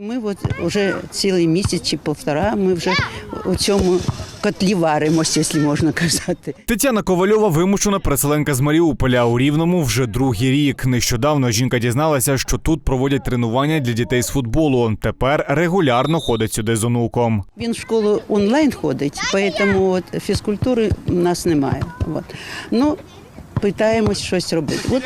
Ми от вже цілий місяць чи півтора, ми вже у цьому котлі варимося, якщо можна казати. Тетяна Ковальова вимушена переселенка з Маріуполя у Рівному вже другий рік. Нещодавно жінка дізналася, що тут проводять тренування для дітей з футболу. Тепер регулярно ходить сюди з онуком. Він в школу онлайн ходить, тому от фізкультури у нас немає. От. Ну, питаємось щось робити. От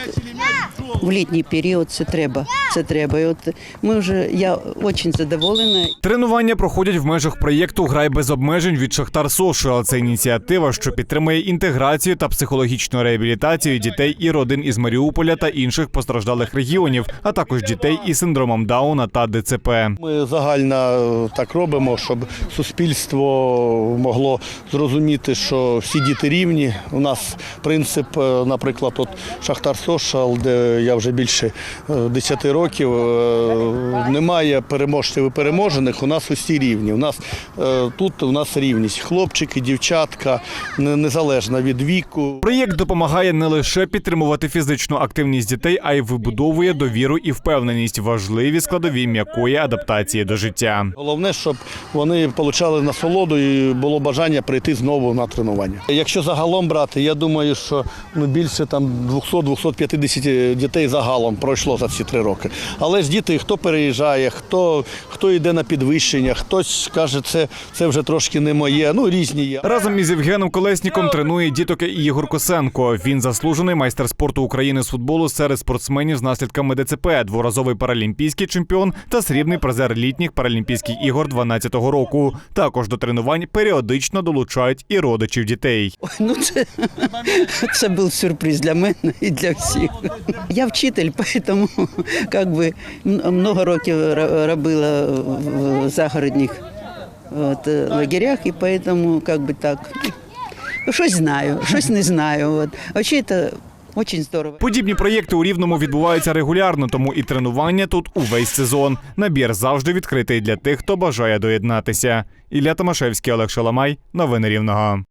в літній період це треба. Це треба. І от ми вже я дуже задоволена. Тренування проходять в межах проєкту Грай без обмежень від Шахтар Social. Це ініціатива, що підтримує інтеграцію та психологічну реабілітацію дітей і родин із Маріуполя та інших постраждалих регіонів, а також дітей із синдромом Дауна та ДЦП. Ми загально е, так робимо, щоб суспільство могло зрозуміти, що всі діти рівні. У нас принцип, е, наприклад, от Шахтар Сошал, де я вже більше е, 10 років, е, немає переможців і переможених. У нас усі рівні. У нас е, тут у нас рівність. Хлопчики, дівчатка, не- незалежно від віку. Проєкт допомагає не лише підтримувати фізичну активність дітей, а й вибудовує довіру і впевненість важливі складові м'якої адаптації до життя. Головне, щоб вони отримали насолоду і було бажання прийти знову на тренування. Якщо загалом брати, я думаю, що ну, більше там 200-250 дітей загалом пройшло за ці три роки. Але ж діти, хто переїжджає, хто, хто йде на підвищення, хтось каже, це, це вже трошки не моє. Ну різні є. Разом із Євгеном Колесніком тренує діток і Ігор Косенко. Він заслужений майстер спорту України з футболу серед спортсменів з наслідками ДЦП, дворазовий паралімпійський чемпіон та срібний призер літніх паралімпійських ігор 12-го року. Також до тренувань періодично долучають і родичів дітей. Ой, ну це, це був сюрприз для мене і для всіх. Я вчитель, тому как м- много років робила в загородних от, е, лагерях, і тому как би так, ну, щось знаю, щось не знаю. От. Це дуже здорово. Подібні проєкти у Рівному відбуваються регулярно, тому і тренування тут увесь сезон. Набір завжди відкритий для тих, хто бажає доєднатися. Ілля Томашевський, Олег Шаламай. Новини Рівного.